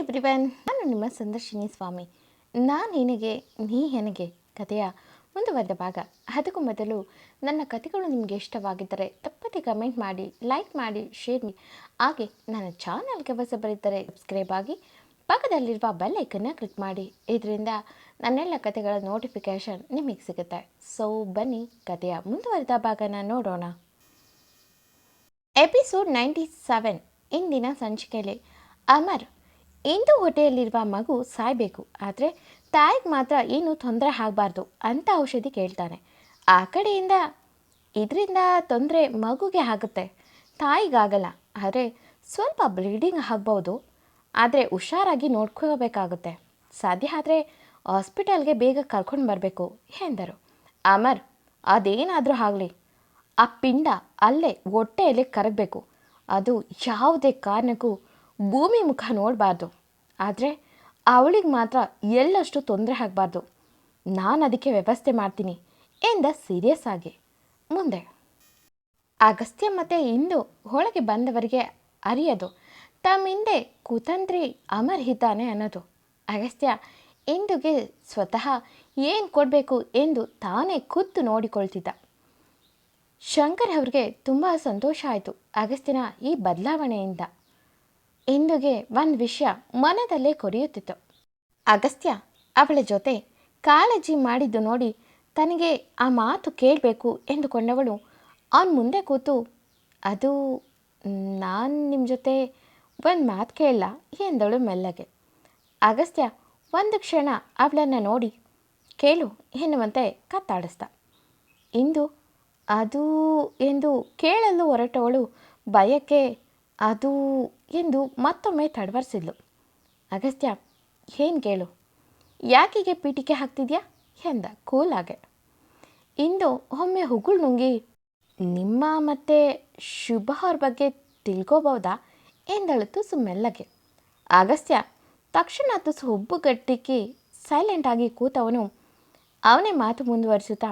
Everyone, ನಾನು ನಿಮ್ಮ ಸಂದರ್ಶಿನಿ ಸ್ವಾಮಿ. ನಾನು ನಿನಗೆ, ನೀ ಹೆನಗೆ ಕಥೆಯ ಮುಂದುವರೆದ ಭಾಗ. ಅದಕ್ಕೂ ಮೊದಲು ನನ್ನ ಕಥೆಗಳು ನಿಮಗೆ ಇಷ್ಟವಾಗಿದ್ದರೆ ತಪ್ಪದೆ ಕಮೆಂಟ್ ಮಾಡಿ ಲೈಕ್ ಮಾಡಿ ಶೇರ್ ಮಾಡಿ. ಹಾಗೆ ನನ್ನ ಚಾನಲ್ಗೆ ಬರೀತಾರೆ ಸಬ್ಸ್ಕ್ರೈಬ್ ಆಗಿ, ಪಕ್ಕದಲ್ಲಿರುವ ಬೆಲ್ ಐಕನ್ನ ಕ್ಲಿಕ್ ಮಾಡಿ. ಇದರಿಂದ ನನ್ನೆಲ್ಲ ಕಥೆಗಳ ನೋಟಿಫಿಕೇಷನ್ ನಿಮಗೆ ಸಿಗುತ್ತೆ. ಸೊ ಬನ್ನಿ ಕಥೆಯ ಮುಂದುವರೆದ ಭಾಗನ ನೋಡೋಣ. ಎಪಿಸೋಡ್ ನೈಂಟಿ ಸೆವೆನ್ ಇಂದಿನ ಸಂಚಿಕೆಯಲ್ಲಿ ಅಮರ್ ಇಂದು ಹೊಟ್ಟೆಯಲ್ಲಿರುವ ಮಗು ಸಾಯಬೇಕು, ಆದರೆ ತಾಯಿಗೆ ಮಾತ್ರ ಏನು ತೊಂದರೆ ಆಗಬಾರ್ದು ಅಂತ ಔಷಧಿ ಕೇಳ್ತಾನೆ. ಆ ಕಡೆಯಿಂದ ಇದರಿಂದ ತೊಂದರೆ ಮಗುಗೆ ಆಗುತ್ತೆ. ತಾಯಿಗಾಗಲ್ಲ, ಆದರೆ ಸ್ವಲ್ಪ ಬ್ಲೀಡಿಂಗ್ ಆಗ್ಬೋದು. ಆದರೆ ಹುಷಾರಾಗಿ ನೋಡ್ಕೋಬೇಕಾಗುತ್ತೆ ಸಾಧ್ಯ ಆದರೆ ಹಾಸ್ಪಿಟಲ್ಗೆ ಬೇಗ ಕರ್ಕೊಂಡು ಬರಬೇಕು ಎಂದರು. ಅಮರ್, ಅದೇನಾದರೂ ಆಗಲಿ. ಆ ಪಿಂಡ ಅಲ್ಲೇ ಹೊಟ್ಟೆಯಲ್ಲಿ ಕರಗಬೇಕು. ಅದು ಯಾವುದೇ ಕಾರಣಕ್ಕೂ ಭೂಮಿ ಮುಖ ನೋಡಬಾರ್ದು. ಆದರೆ ಅವಳಿಗೆ ಮಾತ್ರ ಎಲ್ಲಷ್ಟು ತೊಂದರೆ ಆಗಬಾರ್ದು. ನಾನು ಅದಕ್ಕೆ ವ್ಯವಸ್ಥೆ ಮಾಡ್ತೀನಿ ಎಂದ ಸೀರಿಯಸ್ ಆಗಿ. ಮುಂದೆ. ಅಗಸ್ತ್ಯ ಮತ್ತೆ ಇಂದು ಒಳಗೆ ಬಂದವರಿಗೆ ಅರಿಯೋದು. ತಮ್ಮ ಹಿಂದೆ ಕುತಂತ್ರಿ ಅಮರ್ ಇದ್ದಾನೆ ಅನ್ನೋದು. ಅಗಸ್ತ್ಯ ಇಂದುಗೆ ಸ್ವತಃ ಏನು ಕೊಡಬೇಕು ಎಂದು ತಾನೇ ಖುದ್ದು ನೋಡಿಕೊಳ್ತಿದ್ದ. ಶಂಕರ್ ಅವ್ರಿಗೆ ತುಂಬ ಸಂತೋಷ ಆಯಿತು ಅಗಸ್ತ್ಯನ ಈ ಬದಲಾವಣೆಯಿಂದ. ಇಂದುಗೆ ಒಂದು ವಿಷಯ ಮನದಲ್ಲೇ ಕೊರೆಯುತ್ತಿತ್ತು. ಅಗಸ್ತ್ಯ ಅವಳ ಜೊತೆ ಕಾಳಜಿ ಮಾಡಿದ್ದು ನೋಡಿ ತನಗೆ ಆ ಮಾತು ಕೇಳಬೇಕು ಎಂದುಕೊಂಡವಳು. ಅವನ ಮುಂದೆ ಕೂತು, ಅದು ನಾನು ನಿಮ್ಮ ಜೊತೆ ಒಂದು ಮಾತು ಕೇಳಲ್ಲ ಎಂದಳು ಮೆಲ್ಲಗೆ. ಅಗಸ್ತ್ಯ ಒಂದು ಕ್ಷಣ ಅವಳನ್ನು ನೋಡಿ, ಕೇಳು ಎನ್ನುವಂತೆ ಕತ್ತಾಡಿಸ್ದ. ಇಂದು ಅದು ಎಂದು ಕೇಳಲು ಹೊರಟವಳು. ಭಯಕ್ಕೆ ಅದು ಎಂದು ಮತ್ತೊಮ್ಮೆ ತಡವರಿಸಿದ್ಲು. ಅಗಸ್ತ್ಯ, ಏನು ಕೇಳು? ಯಾಕಿಗೆ ಪೀಟಿಕೆ ಹಾಕ್ತಿದ್ಯಾ? ಎಂದ ಕೂಲಾಗೆ. ಇಂದು ಒಮ್ಮೆ ಹುಗುಳು ನುಂಗಿ, ನಿಮ್ಮ ಮತ್ತು ಶುಭ ಅವ್ರ ಬಗ್ಗೆ ತಿಳ್ಕೋಬಹುದಾ ಎಂದಳು ತುಸು ಮೆಲ್ಲಗೆ ಅಗಸ್ತ್ಯ, ತಕ್ಷಣ ತುಸು ಸೈಲೆಂಟ್ ಆಗಿ ಕೂತವನು. ಅವನೇ ಮಾತು ಮುಂದುವರಿಸುತ್ತಾ,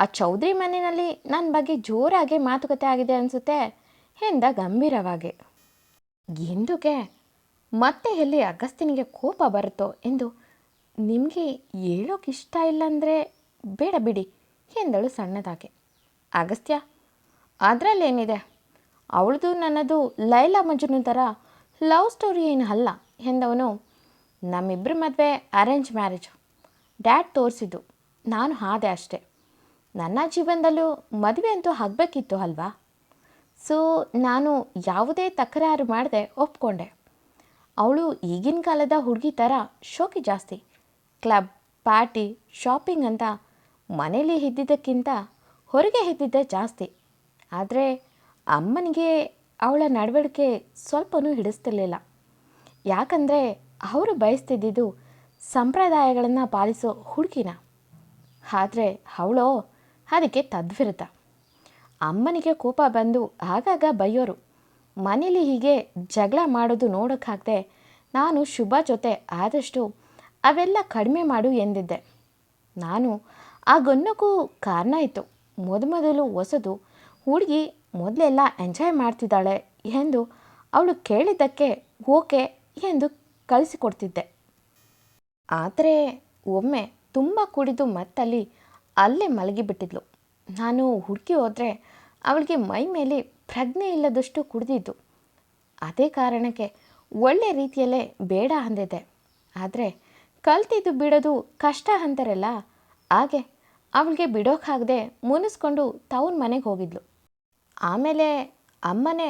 ಆ ಚೌಧರಿ ಮನೆಯಲ್ಲಿ ನನ್ನ ಬಗ್ಗೆ ಜೋರಾಗಿ ಮಾತುಕತೆ ಆಗಿದೆ ಅನಿಸುತ್ತೆ. ಎಂದ ಗಂಭೀರವಾಗಿ. ಎಂದುಗೆ ಮತ್ತೆ ಎಲ್ಲಿ ಅಗಸ್ತಿನಿಗೆ ಕೋಪ ಬರುತ್ತೋ ಎಂದು ನಿಮಗೆ ಹೇಳೋಕೆ ಇಷ್ಟ ಇಲ್ಲ ಅಂದರೆ ಬೇಡ ಬಿಡಿ, ಎಂದಳು ಸಣ್ಣದಾಗಿ. ಅಗಸ್ತ್ಯ, ಅದರಲ್ಲೇನಿದೆ? ಅವಳದು ನನ್ನದು ಲೈಲಾ ಮಜ್ನು ಥರ ಲವ್ ಸ್ಟೋರಿ ಏನು ಅಲ್ಲ, ಎಂದವನು. ನಮ್ಮಿಬ್ಬರ ಮದುವೆ ಅರೇಂಜ್ ಮ್ಯಾರೇಜ್. ಡ್ಯಾಡ್ ತೋರಿಸಿದ್ದು. ನಾನು ಹಾದೆ ಅಷ್ಟೆ. ನನ್ನ ಜೀವನದಲ್ಲೂ ಮದುವೆ ಅಂತೂ ಆಗಬೇಕಿತ್ತು ಅಲ್ವಾ? ಸೊ ನಾನು ಯಾವುದೇ ತಕರಾರು ಮಾಡದೆ ಒಪ್ಕೊಂಡೆ. ಅವಳು ಈಗಿನ ಕಾಲದ ಹುಡುಗಿ ಥರ ಶೋಕಿ ಜಾಸ್ತಿ. ಕ್ಲಬ್, ಪಾರ್ಟಿ, ಶಾಪಿಂಗ್ ಅಂತ ಮನೇಲಿ ಇದ್ದಿದ್ದಕ್ಕಿಂತ ಹೊರಗೆ ಇದ್ದಿದ್ದೆ ಜಾಸ್ತಿ. ಆದರೆ ಅಮ್ಮನಿಗೆ ಅವಳ ನಡವಳಿಕೆ ಸ್ವಲ್ಪನೂ ಹಿಡಿಸ್ತಿರ್ಲಿಲ್ಲ. ಯಾಕಂದರೆ ಅವರು ಬಯಸ್ತಿದ್ದಿದ್ದು ಸಂಪ್ರದಾಯಗಳನ್ನು ಪಾಲಿಸೋ ಹುಡುಗಿನ. ಆದರೆ ಅವಳೋ ಅದಕ್ಕೆ ತದ್ವಿರುದ್ಧ. ಅಮ್ಮನಿಗೆ ಕೋಪ ಬಂದು ಆಗಾಗ ಬೈಯೋರು. ಮನೇಲಿ ಹೀಗೆ ಜಗಳ ಮಾಡೋದು ನೋಡೋಕ್ಕಾಗದೆ ನಾನು ಶುಭ ಜೊತೆ ಆದಷ್ಟು ಅವೆಲ್ಲ ಕಡಿಮೆ ಮಾಡು ಎಂದಿದ್ದೆ. ನಾನು ಆ ಗೊನ್ನಕ್ಕೂ ಕಾರಣ ಇತ್ತು. ಮೊದಮೊದಲು ಹೊಸದು. ಹುಡುಗಿ ಮೊದಲೆಲ್ಲ ಎಂಜಾಯ್ ಮಾಡ್ತಿದ್ದಾಳೆ ಎಂದು ಅವಳು ಕೇಳಿದ್ದಕ್ಕೆ ಓಕೆ ಎಂದು ಕಳಿಸಿಕೊಡ್ತಿದ್ದೆ. ಆದರೆ ಒಮ್ಮೆ ತುಂಬ ಕುಡಿದು ಮತ್ತಲ್ಲಿ ಅಲ್ಲೇ ಮಲಗಿಬಿಟ್ಟಿದ್ಲು. ನಾನು ಹುಡುಕಿ ಹೋದರೆ ಅವಳಿಗೆ ಮೈ ಮೇಲೆ ಪ್ರಜ್ಞೆ ಇಲ್ಲದಷ್ಟು ಕುಡಿದಿದ್ದು. ಅದೇ ಕಾರಣಕ್ಕೆ ಒಳ್ಳೆ ರೀತಿಯಲ್ಲೇ ಬೇಡ ಅಂದಿದೆ ಆದರೆ ಕಲ್ತಿದ್ದು ಬಿಡೋದು ಕಷ್ಟ ಅಂತಾರಲ್ಲ, ಹಾಗೆ ಅವಳಿಗೆ ಬಿಡೋಕ್ಕಾಗದೆ ಮುನಿಸ್ಕೊಂಡು ತವ್ರ ಮನೆಗೆ ಹೋಗಿದ್ಲು. ಆಮೇಲೆ ಅಮ್ಮನೇ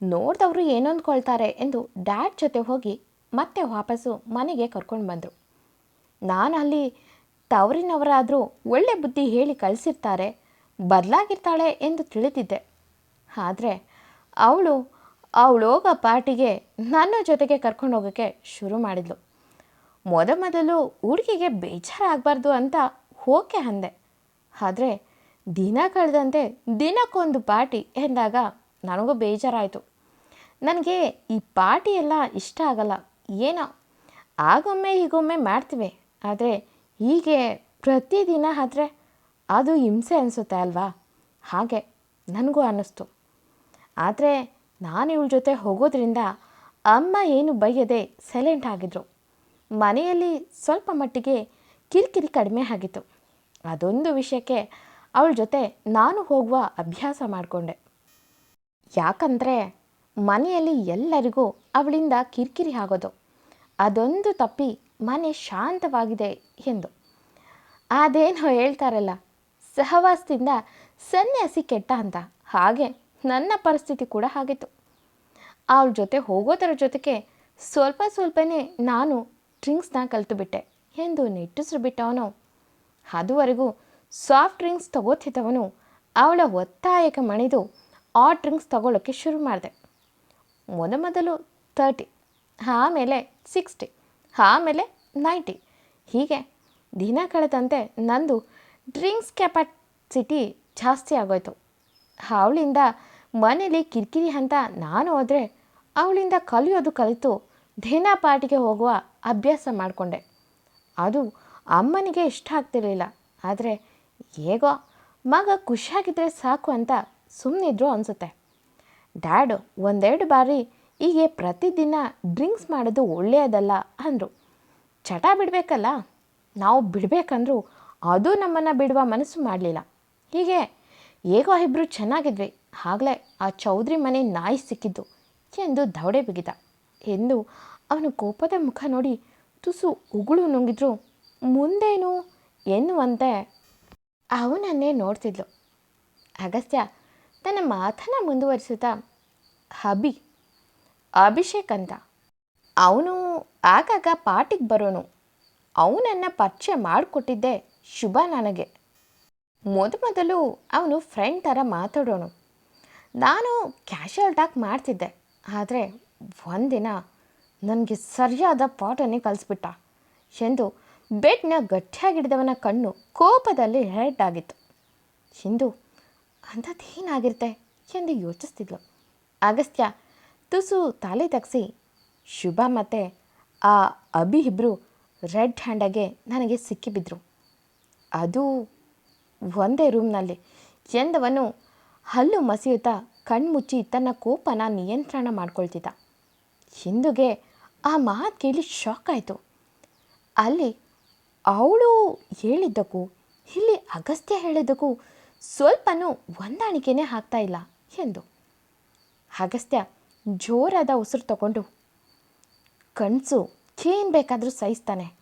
ನೋಡಿದವರು ಏನೊಂದ್ಕೊಳ್ತಾರೆ ಎಂದು ಡ್ಯಾಡ್ ಜೊತೆ ಹೋಗಿ ಮತ್ತೆ ವಾಪಸ್ಸು ಮನೆಗೆ ಕರ್ಕೊಂಡು ಬಂದರು. ನಾನು ಅಲ್ಲಿ ತವರಿನವರಾದರೂ ಒಳ್ಳೆ ಬುದ್ಧಿ ಹೇಳಿ ಕಳಿಸಿರ್ತಾರೆ ಬದಲಾಗಿರ್ತಾಳೆ ಎಂದು ತಿಳಿದಿದ್ದೆ. ಆದರೆ ಅವಳು ಅವಳೋಗ ಪಾರ್ಟಿಗೆ ನನ್ನ ಜೊತೆಗೆ ಕರ್ಕೊಂಡು ಹೋಗೋಕ್ಕೆ ಶುರು ಮಾಡಿದ್ಲು. ಮೊದ ಮೊದಲು ಹುಡುಗಿಗೆ ಬೇಜಾರಾಗಬಾರ್ದು ಅಂತ ಓಕೆ ಅಂದೆ. ಆದರೆ ದಿನ ಕಳೆದಂತೆ ದಿನಕ್ಕೊಂದು ಪಾರ್ಟಿ ಎಂದಾಗ ನನಗೂ ಬೇಜಾರಾಯಿತು. ನನಗೆ ಈ ಪಾರ್ಟಿ ಎಲ್ಲ ಇಷ್ಟ ಆಗಲ್ಲ. ಏನೋ ಆಗೊಮ್ಮೆ ಹೀಗೊಮ್ಮೆ ಮಾಡ್ತೀವಿ. ಆದರೆ ಹೀಗೆ ಪ್ರತಿದಿನ ಆದರೆ ಅದು ಹಿಂಸೆ ಅನಿಸುತ್ತೆ ಅಲ್ವಾ? ಹಾಗೆ ನನಗೂ ಅನ್ನಿಸ್ತು. ಆದರೆ ನಾನು ಇವಳ ಜೊತೆ ಹೋಗೋದ್ರಿಂದ ಅಮ್ಮ ಏನು ಬೈಯದೆ ಸೈಲೆಂಟ್ ಆಗಿದ್ರು. ಮನೆಯಲ್ಲಿ ಸ್ವಲ್ಪ ಮಟ್ಟಿಗೆ ಕಿರಿಕಿರಿ ಕಡಿಮೆ ಆಗಿತ್ತು. ಅದೊಂದು ವಿಷಯಕ್ಕೆ ಅವಳ ಜೊತೆ ನಾನು ಹೋಗುವ ಅಭ್ಯಾಸ ಮಾಡಿಕೊಂಡೆ. ಯಾಕಂದರೆ ಮನೆಯಲ್ಲಿ ಎಲ್ಲರಿಗೂ ಅವಳಿಂದ ಕಿರಿಕಿರಿ ಆಗೋದು. ಅದೊಂದು ತಪ್ಪಿ ಮನೆ ಶಾಂತವಾಗಿದೆ ಎಂದು. ಅದೇನೋ ಹೇಳ್ತಾರಲ್ಲ ಸಹವಾಸದಿಂದ ಸನ್ಯಾಸಿ ಕೆಟ್ಟ ಅಂತ. ಹಾಗೆ ನನ್ನ ಪರಿಸ್ಥಿತಿ ಕೂಡ ಆಗಿತ್ತು ಅವಳ ಜೊತೆ ಹೋಗೋದರ ಜೊತೆಗೆ ಸ್ವಲ್ಪ ಸ್ವಲ್ಪನೇ ನಾನು ಡ್ರಿಂಕ್ಸ್ನ ಕಲಿತುಬಿಟ್ಟೆ ಎಂದು ನಿಟ್ಟುಸಿರು ಬಿಟ್ಟವನು ಅದುವರೆಗೂ ಸಾಫ್ಟ್ ಡ್ರಿಂಕ್ಸ್ ತಗೋತಿದ್ದವನು. ಅವಳ ಒತ್ತಾಯಕ್ಕೆ ಮಣಿದು ಆ ಡ್ರಿಂಕ್ಸ್ ತಗೊಳ್ಳೋಕ್ಕೆ ಶುರು ಮಾಡಿದೆ. ಮೊದಮೊದಲು ತರ್ಟಿ, ಆಮೇಲೆ ಸಿಕ್ಸ್ಟಿ, ಆಮೇಲೆ ನೈಂಟಿ. ಹೀಗೆ ದಿನ ಕಳೆದಂತೆ ನಂದು ಡ್ರಿಂಕ್ಸ್ ಕೆಪಾಸಿಟಿ ಜಾಸ್ತಿ ಆಗೋಯ್ತು. ಅವಳಿಂದ ಮನೇಲಿ ಕಿರಿಕಿರಿ ಅಂತ ನಾನು ಹೋದರೆ ಅವಳಿಂದ ಕಲಿಯೋದು ಕಲಿತು ದಿನ ಪಾರ್ಟಿಗೆ ಹೋಗುವ ಅಭ್ಯಾಸ ಮಾಡಿಕೊಂಡೆ. ಅದು ಅಮ್ಮನಿಗೆ ಇಷ್ಟ ಆಗ್ತಿರಲಿಲ್ಲ. ಆದರೆ ಹೇಗೋ ಮಗ ಖುಷಿಯಾಗಿದ್ದರೆ ಸಾಕು ಅಂತ ಸುಮ್ಮನಿದ್ರು ಅನಿಸುತ್ತೆ. ಡ್ಯಾಡ್ ಒಂದೆರಡು ಬಾರಿ ಹೀಗೆ ಪ್ರತಿದಿನ ಡ್ರಿಂಕ್ಸ್ ಮಾಡೋದು ಒಳ್ಳೆಯದಲ್ಲ ಅಂದರು. ಚಟ ಬಿಡಬೇಕಲ್ಲ? ನಾವು ಬಿಡಬೇಕಂದ್ರೂ ಅದು ನಮ್ಮನ್ನು ಬಿಡುವ ಮನಸ್ಸು ಮಾಡಲಿಲ್ಲ. ಹೀಗೆ ಹೇಗೋ ಇಬ್ಬರು ಚೆನ್ನಾಗಿದ್ವಿ. ಆಗಲೇ ಆ ಚೌಧರಿ ಮನೆ ನಾಯಿ ಸಿಕ್ಕಿದ್ದು ಎಂದು ದೌಡೆ ಬಿಗಿದ. ಎಂದು ಅವನು ಕೋಪದ ಮುಖ ನೋಡಿ ತುಸು ಉಗುಳು ನುಂಗಿದ್ರು. ಮುಂದೇನು ಎನ್ನುವಂತೆ ಅವನನ್ನೇ ನೋಡ್ತಿದ್ಲು. ಅಗಸ್ತ್ಯ ತನ್ನ ಮಾತನ್ನು ಮುಂದುವರಿಸುತ್ತಾ, ಹಬಿ, ಅಭಿಷೇಕ್ ಅಂತ. ಅವನು ಆಗಾಗ ಪಾಟಿಗೆ ಬರೋನು. ಅವನನ್ನು ಪರಿಚಯ ಮಾಡಿಕೊಟ್ಟಿದ್ದೆ ಶುಭ ನನಗೆ. ಮೊದಮೊದಲು ಅವನು ಫ್ರೆಂಡ್ ಥರ ಮಾತಾಡೋನು. ನಾನು ಕ್ಯಾಶುವಲ್ ಟಾಕ್ ಮಾಡ್ತಿದ್ದೆ. ಆದರೆ ಒಂದಿನ ನನಗೆ ಸರಿಯಾದ ಪಾಠನೇ ಕಲಿಸ್ಬಿಟ್ಟ. ಎಂದು ಬೆಡ್ನ ಗಟ್ಟಿಯಾಗಿಡಿದವನ ಕಣ್ಣು ಕೋಪದಲ್ಲಿ ರೆಡ್ ಆಗಿತ್ತು. ಹಿಂದು, ಅಂಥದ್ದೇನಾಗಿರುತ್ತೆ? ಎಂದು ಯೋಚಿಸ್ತಿದ್ಲು. ಅಗಸ್ತ್ಯ ತುಸು ತಲೆ ತಗ್ಸಿ, ಶುಭ ಮತ್ತು ಆ ಅಭಿ ಇಬ್ಬರು ರೆಡ್ ಹ್ಯಾಂಡಾಗೆ ನನಗೆ ಸಿಕ್ಕಿಬಿದ್ರು. ಅದು ಒಂದೇ ರೂಮ್ನಲ್ಲಿ. ಎಂದವನು, ಹಲ್ಲು ಮಸಿಯುತ್ತಾ ಕಣ್ಮುಚ್ಚಿ ತನ್ನ ಕೋಪನ ನಿಯಂತ್ರಣ ಮಾಡ್ಕೊಳ್ತಿದ್ದ. ಹಿಂದುಗೆ ಆ ಮಾತು ಕೇಳಿ ಶಾಕ್ ಆಯಿತು. ಅಲ್ಲಿ, ಅವಳು ಹೇಳಿದ್ದಕ್ಕೂ, ಇಲ್ಲಿ ಅಗಸ್ತ್ಯ ಹೇಳಿದ್ದಕ್ಕೂ ಸ್ವಲ್ಪನೂ ಹೊಂದಾಣಿಕೆನೇ ಆಗ್ತಾ ಇಲ್ಲ, ಎಂದು. ಅಗಸ್ತ್ಯ ಜೋರಾದ ಉಸಿರು ತಗೊಂಡು ಕನಸು ಏನು ಬೇಕಾದರೂ ಸಹಿಸ್ತಾನೆ.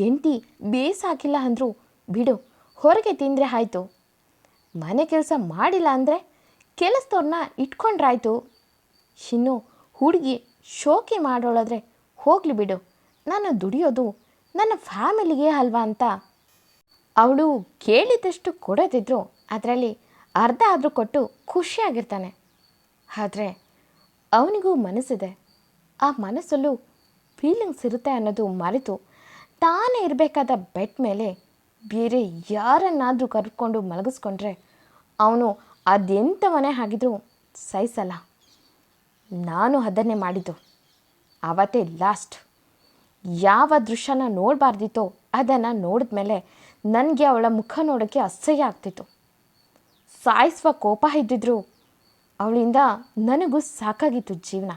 ಎಂಟಿ ಬೇಸಾಕಿಲ್ಲ ಅಂದರೂ, ಬಿಡು, ಹೊರಗೆ ತಿಂದರೆ ಆಯಿತು. ಮನೆ ಕೆಲಸ ಮಾಡಿಲ್ಲ ಅಂದರೆ ಕೆಲಸದವ್ರನ್ನ ಇಟ್ಕೊಂಡ್ರಾಯ್ತು. ಇನ್ನು ಹುಡುಗಿ ಶೋಕಿ ಮಾಡೋಳಾದ್ರೆ ಹೋಗಲಿ ಬಿಡು. ನಾನು ದುಡಿಯೋದು ನನ್ನ ಫ್ಯಾಮಿಲಿಗೆ ಅಲ್ವಾ ಅಂತ. ಅವಳು ಕೇಳಿದಷ್ಟು ಕೊಡೋದಿದ್ರು, ಅದರಲ್ಲಿ ಅರ್ಧ ಆದರೂ ಕೊಟ್ಟು ಖುಷಿಯಾಗಿರ್ತಾನೆ. ಆದರೆ ಅವನಿಗೂ ಮನಸ್ಸಿದೆ. ಆ ಮನಸ್ಸಲ್ಲೂ ಫೀಲಿಂಗ್ಸ್ ಇರುತ್ತೆ ಅನ್ನೋದು ಮರೆತು ತಾನೇ ಇರಬೇಕಾದ ಬೆಡ್ ಮೇಲೆ ಬೇರೆ ಯಾರನ್ನಾದರೂ ಕರ್ಕೊಂಡು ಮಲಗಿಸ್ಕೊಂಡ್ರೆ ಅವನು ಅದೆಂಥವನೇ ಆಗಿದ್ರೂ ಸಹಿಸಲ್ಲ. ನಾನು ಅದನ್ನೇ ಮಾಡಿದ್ದು. ಆವತ್ತೇ ಲಾಸ್ಟ್ ಯಾವ ದೃಶ್ಯನ ನೋಡಬಾರ್ದಿತ್ತೋ ಅದನ್ನು ನೋಡಿದ ಮೇಲೆ ನನಗೆ ಅವಳ ಮುಖ ನೋಡೋಕ್ಕೆ ಅಸಹ್ಯ ಆಗ್ತಿತ್ತು. ಸಾಯಿಸುವ ಕೋಪ ಇದ್ದಿದ್ರು ಅವಳಿಂದ ನನಗೂ ಸಾಕಾಗಿತ್ತು ಜೀವನ.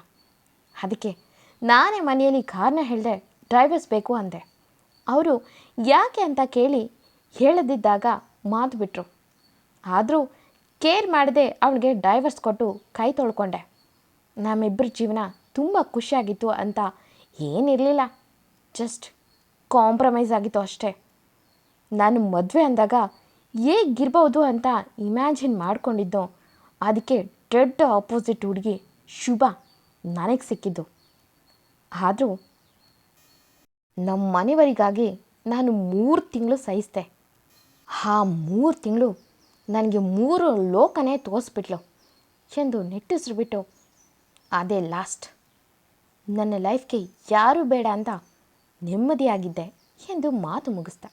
ಅದಕ್ಕೆ ನಾನೇ ಮನೆಯಲ್ಲಿ ಕಾರನ್ನ ಹೇಳಿದೆ ಡ್ರೈವರ್ಸ್ ಬೇಕು ಅಂದೆ. ಅವರು ಯಾಕೆ ಅಂತ ಕೇಳಿ ಹೇಳದಿದ್ದಾಗ ಮಾತು ಬಿಟ್ಟರು ಆದರೂ ಕೇರ್ ಮಾಡದೆ ಅವಳಿಗೆ ಡೈವರ್ಸ್ ಕೊಟ್ಟು ಕೈ ತೊಳ್ಕೊಂಡೆ. ನಮ್ಮಿಬ್ಬರ ಜೀವನ ತುಂಬ ಖುಷಿಯಾಗಿತ್ತು ಅಂತ ಏನಿರಲಿಲ್ಲ. ಜಸ್ಟ್ ಕಾಂಪ್ರಮೈಸ್ ಆಗಿತ್ತು ಅಷ್ಟೇ. ನಾನು ಮದುವೆ ಅಂದಾಗ ಹೇಗಿರ್ಬೋದು ಅಂತ ಇಮ್ಯಾಜಿನ್ ಮಾಡ್ಕೊಂಡಿದ್ದೋ. ಅದಕ್ಕೆ ಡೆಡ್ ಆಪೋಸಿಟ್ ಹುಡುಗಿ ಶುಭ ನನಗೆ ಸಿಕ್ಕಿದ್ದು. ಆದರೂ ನಮ್ಮ ಮನೆಯವರಿಗಾಗಿ ನಾನು ಮೂರು ತಿಂಗಳು ಸಹಿಸಿದೆ. ಆ ಮೂರು ತಿಂಗಳು ನನಗೆ ಮೂರು ಲೋಕನೇ ತೋರಿಸ್ಬಿಟ್ಲು. ಎಂದು ನಿಟ್ಟುಸಿರುಬಿಟ್ಟು ಅದೇ ಲಾಸ್ಟ್ ನನ್ನ ಲೈಫ್ಗೆ ಯಾರೂ ಬೇಡ ಅಂತ ನೆಮ್ಮದಿಯಾಗಿದ್ದೆ ಎಂದು ಮಾತು ಮುಗಿಸ್ದ.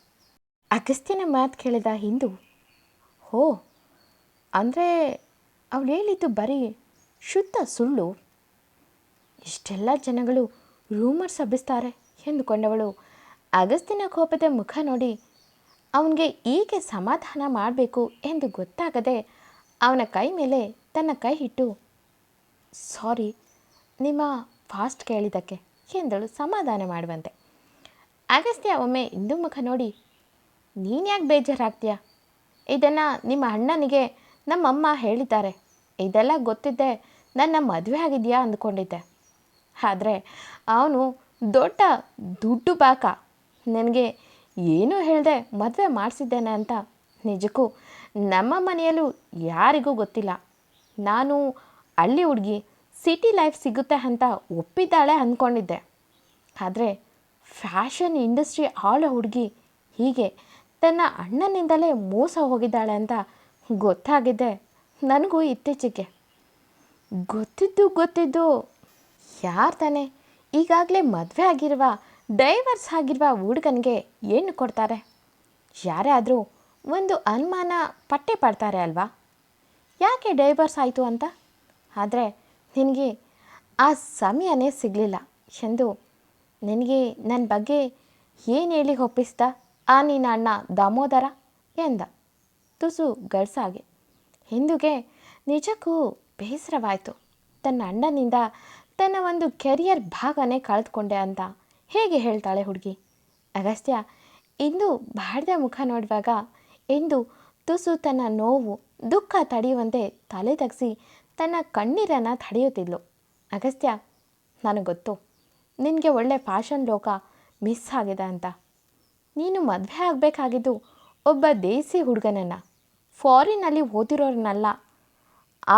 ಅಗಸ್ತ್ಯನ ಮಾತು ಕೇಳಿದ ಹಿಂದು, ಹೋ, ಅಂದರೆ ಅವಳು ಹೇಳಿದ್ದು ಬರೀ ಶುದ್ಧ ಸುಳ್ಳು. ಇಷ್ಟೆಲ್ಲ ಜನಗಳು ರೂಮರ್ಸ್ ಹಬ್ಬಿಸ್ತಾರೆ. ಎಂದುಕೊಂಡವಳು. ಅಗಸ್ತಿನ ಕೋಪದ ಮುಖ ನೋಡಿ, ಅವನಿಗೆ ಹೀಗೆ ಸಮಾಧಾನ ಮಾಡಬೇಕು ಎಂದು ಗೊತ್ತಾಗದೆ ಅವನ ಕೈ ಮೇಲೆ ತನ್ನ ಕೈ ಇಟ್ಟು, ಸಾರಿ, ನಿಮ್ಮ ಫಾಸ್ಟ್ ಕೇಳಿದ್ದಕ್ಕೆ, ಎಂದಳು ಸಮಾಧಾನ ಮಾಡುವಂತೆ. ಅಗಸ್ತ್ಯ ಒಮ್ಮೆ ಇಂದು ಮುಖ ನೋಡಿ, ನೀನು ಯಾಕೆ ಬೇಜಾರಾಗ್ತೀಯ? ಇದನ್ನು ನಿಮ್ಮ ಅಣ್ಣನಿಗೆ ನಮ್ಮಮ್ಮ ಹೇಳಿದ್ದಾರೆ. ಇದೆಲ್ಲ ಗೊತ್ತಿದ್ದೆ ನನ್ನ ಮದುವೆ ಆಗಿದೆಯಾ ಅಂದ್ಕೊಂಡಿದ್ದೆ. ಆದರೆ ಅವನು ದೊಡ್ಡ ದುಡ್ಡು ಬಾಕ ನನಗೆ ಏನೂ ಹೇಳ್ದೆ ಮದುವೆ ಮಾಡಿಸಿದ್ದೇನೆ ಅಂತ. ನಿಜಕ್ಕೂ ನಮ್ಮ ಮನೆಯಲ್ಲೂ ಯಾರಿಗೂ ಗೊತ್ತಿಲ್ಲ. ನಾನು ಹಳ್ಳಿ ಹುಡುಗಿ ಸಿಟಿ ಲೈಫ್ ಸಿಗುತ್ತೆ ಅಂತ ಒಪ್ಪಿದ್ದಾಳೆ ಅಂದ್ಕೊಂಡಿದ್ದೆ ಆದರೆ ಫ್ಯಾಷನ್ ಇಂಡಸ್ಟ್ರಿ ಆಳೋ ಹುಡುಗಿ ಹೀಗೆ ತನ್ನ ಅಣ್ಣನಿಂದಲೇ ಮೋಸ ಹೋಗಿದ್ದಾಳೆ ಅಂತ ಗೊತ್ತಾಗಿದ್ದೆ ನನಗೂ ಇತ್ತೀಚೆಗೆ. ಗೊತ್ತಿದ್ದು ಗೊತ್ತಿದ್ದು ಯಾರು ತಾನೆ? ಈಗಾಗಲೇ ಮದುವೆ ಆಗಿರುವ, ಡೈವರ್ಸ್ ಆಗಿರುವ ಹುಡುಗನಿಗೆ ಏನು ಕೊಡ್ತಾರೆ? ಯಾರೇ ಆದರೂ ಒಂದು ಅನುಮಾನ ಪಟ್ಟೆ ಪಡ್ತಾರೆ ಅಲ್ವಾ? ಯಾಕೆ ಡೈವರ್ಸ್ ಆಯಿತು ಅಂತ? ಆದರೆ ನಿನಗೆ ಆ ಸಮಯನೇ ಸಿಗಲಿಲ್ಲ ಎಂದು ನಿನಗೆ ನನ್ನ ಬಗ್ಗೆ ಏನು ಹೇಳಿ ಒಪ್ಪಿಸ್ದ ಆ ನಿನ್ನ ಅಣ್ಣ ದಾಮೋದರ? ಎಂದ ತುಸು ಗಡ್ಸಾಗೆ. ಹಿಂದುಗೆ ನಿಜಕ್ಕೂ ಬೇಸರವಾಯಿತು. ತನ್ನ ಅಣ್ಣನಿಂದ ತನ್ನ ಒಂದು ಕೆರಿಯರ್ ಭಾಗನೇ ಕಳೆದುಕೊಂಡೆ ಅಂತ ಹೇಗೆ ಹೇಳ್ತಾಳೆ ಹುಡುಗಿ? ಅಗಸ್ತ್ಯ, ಇಂದು ಬಾಡ್ದ ಮುಖ ನೋಡುವಾಗ ಎಂದು ತುಸು ತನ್ನ ನೋವು, ದುಃಖ ತಡೆಯುವಂತೆ ತಲೆ ತಗ್ಸಿ ತನ್ನ ಕಣ್ಣೀರನ್ನು ತಡೆಯುತ್ತಿದ್ಲು. ಅಗಸ್ತ್ಯ, ನನಗೆ ಗೊತ್ತು, ನಿನಗೆ ಒಳ್ಳೆ ಫ್ಯಾಷನ್ ಲೋಕ ಮಿಸ್ ಆಗಿದೆ ಅಂತ. ನೀನು ಮದುವೆ ಆಗಬೇಕಾಗಿದ್ದು ಒಬ್ಬ ದೇಸಿ ಹುಡುಗನನ್ನು. ಫಾರಿನಲ್ಲಿ ಓದಿರೋರನ್ನೆಲ್ಲ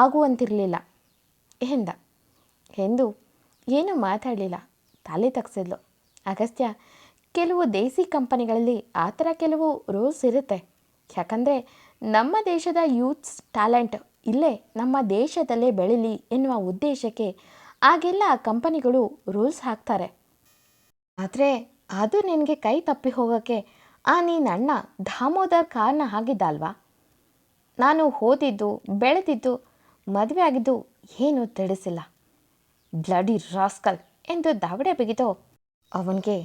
ಆಗುವಂತಿರಲಿಲ್ಲ, ಎಂದ. ಎಂದು ಏನೂ ಮಾತಾಡಲಿಲ್ಲ. ತಲೆ ತಗ್ಸಿದ್ಲು. ಅಗಸ್ತ್ಯ, ಕೆಲವು ದೇಸಿ ಕಂಪನಿಗಳಲ್ಲಿ ಆ ಥರ ಕೆಲವು ರೂಲ್ಸ್ ಇರುತ್ತೆ. ಯಾಕಂದರೆ ನಮ್ಮ ದೇಶದ ಯೂತ್ಸ್ ಟ್ಯಾಲೆಂಟ್ ಇಲ್ಲೇ ನಮ್ಮ ದೇಶದಲ್ಲೇ ಬೆಳೀಲಿ ಎನ್ನುವ ಉದ್ದೇಶಕ್ಕೆ ಆಗೆಲ್ಲ ಕಂಪನಿಗಳು ರೂಲ್ಸ್ ಹಾಕ್ತಾರೆ. ಆದರೆ ಅದು ನಿನಗೆ ಕೈ ತಪ್ಪಿ ಹೋಗೋಕ್ಕೆ ಆ ನೀನು ಅಣ್ಣ ದಾಮೋದರ್ ಕಾರಣ ಆಗಿದ್ದಲ್ವಾ ನಾನು ಓದಿದ್ದು, ಬೆಳೆದಿದ್ದು, ಮದುವೆ ಆಗಿದ್ದು ಏನೂ ತಿಳಿಸಿಲ್ಲ. ಬ್ಲಡಿ ರಾಸ್ಕಲ್ ಎಂದು ದಾವಡೆ ಬಿಗಿದು, ಅವನಿಗೆ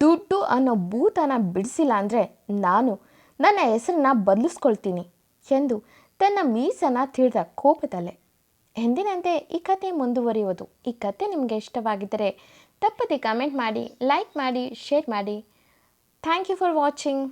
ದುಡ್ಡು ಅನ್ನೋ ಭೂತನ ಬಿಡಿಸಿಲ್ಲ ಅಂದರೆ ನಾನು ನನ್ನ ಹೆಸರನ್ನ ಬದಲಿಸ್ಕೊಳ್ತೀನಿ ಎಂದು ತನ್ನ ಮೀಸನ ತಿಳಿದ ಕೋಪದಲ್ಲೇ. ಎಂದಿನಂತೆ ಈ ಕತೆ ಮುಂದುವರಿಯೋದು ಈ ಕತೆ ನಿಮಗೆ ಇಷ್ಟವಾಗಿದ್ದರೆ ತಪ್ಪದೆ ಕಮೆಂಟ್ ಮಾಡಿ ಲೈಕ್ ಮಾಡಿ ಶೇರ್ ಮಾಡಿ. Thank you for watching